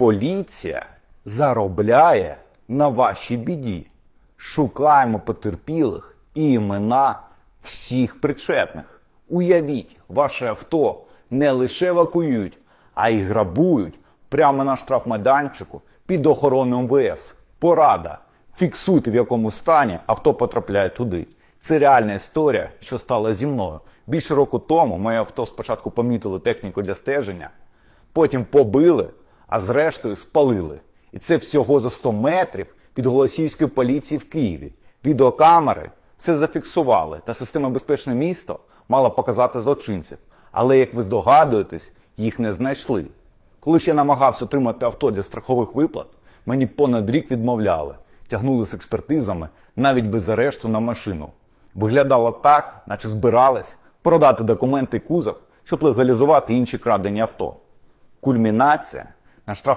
поліція заробляє на вашій біді. Шукаємо потерпілих і імена всіх причетних. Уявіть, ваше авто не лише евакуюють, а й грабують прямо на штрафмайданчику під охороною МВС. Порада. Фіксуйте, в якому стані авто потрапляє туди. Це реальна історія, що стала зі мною. Більше року тому моє авто спочатку помітили техніку для стеження, потім побили, а зрештою спалили. І це всього за 100 метрів від Голосіївської поліції в Києві. Відеокамери все зафіксували, та система безпечне місто мала показати злочинців. Але, як ви здогадуєтесь, їх не знайшли. Коли ще намагався отримати авто для страхових виплат, мені понад рік відмовляли, тягнули з експертизами навіть без арешту на машину. Виглядало так, наче збирались продати документи кузов, щоб легалізувати інші крадені авто. Кульмінація на штраф